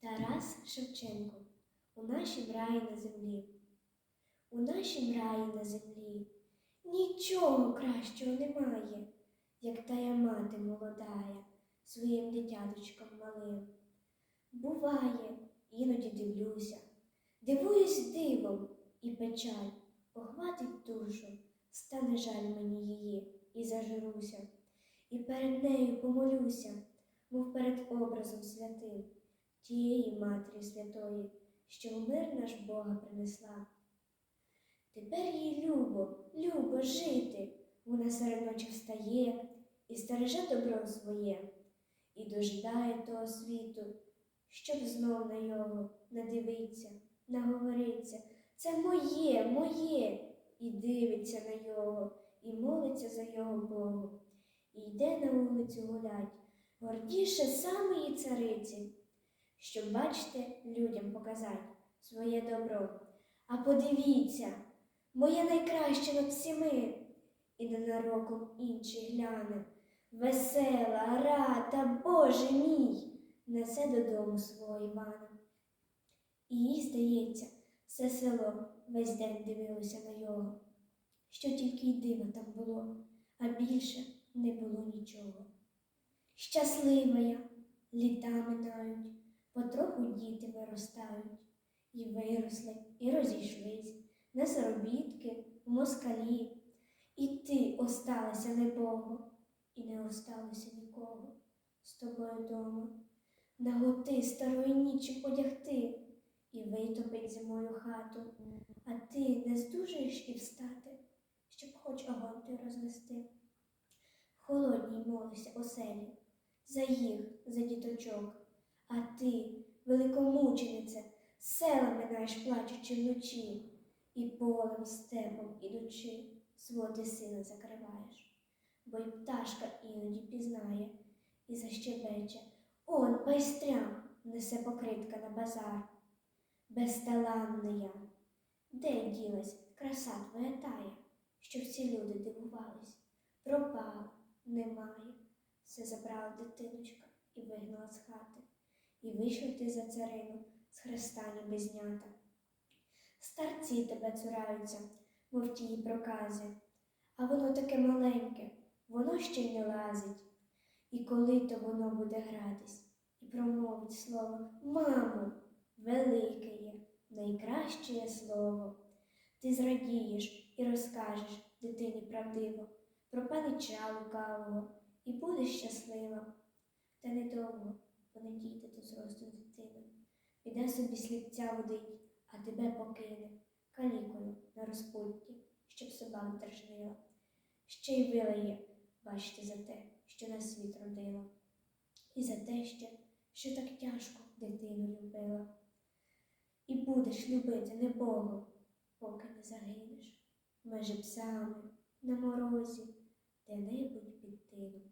Тарас Шевченко. У нашім раї на землі. У нашім раї на землі. Нічого кращого немає, як тая мати молодая своїм дитяточкам малим. Буває, іноді дивлюся, дивуюсь дивом і печаль. Охватить душу, стане жаль мені її і зажуруся, і перед нею помолюся, мов перед образом святим тієї Матері Святої, що в мир наш Бога принесла. Тепер їй любо, любо жити, вона серед ночі встає і стереже добро своє, і дожидає того світу, щоб знов на його надивиться, наговориться. Це моє, моє, і дивиться на його, і молиться за його Богу, і йде на вулицю гулять, гордіше самої цариці, щоб, бачите, людям показати своє добро. А подивіться, моє найкраще над всіми, і ненароком інший гляне. Весела, рада, Боже мій, несе додому свого Івана. І їй здається, все село весь день дивилося на його, що тільки й дива там було, а більше не було нічого. Щаслива я, літа минають, потроху діти виростають, і виросли, і розійшлись на заробітки, в москалі. І ти осталася небого, і не осталося нікого з тобою дома. Наготи старої нічі одягти і витопить зимою хату, а ти не здужаєш і встати, щоб хоч огонь ти рознести. Холодній молися оселі, за їх, за діточок, а ти, великомучениця, села минаєш плачучи вночі, і полем степом ідучи, свого ти сина закриваєш, бо й пташка іноді пізнає і защебече. Он байстрям несе покритка на базар. Безталанна я, де ділась краса твоя тая, що всі люди дивувались, пропала, немає. Все забрала дитиночка і вигнала з хати, і вийшов ти за царину з хреста ніби. Старці тебе цураються, мов тії прокази, а воно таке маленьке, воно ще й не лазить. І коли то воно буде гратись і промовить слово Мамо, велике є, найкраще є слово. Ти зрадієш і розкажеш дитині правдиво про панича лукавого і будеш щаслива. Та недовго вони дійде до зросту дитини. Піде собі сліпця водить, а тебе покине калікою на розпутті, щоб собак держнила. Ще й вилає, бачите, за те, що на світ родила, і за те ще, що так тяжко дитину любила. І будеш любити не Богом, поки не загинеш, межі псами на морозі, де-небудь під тином.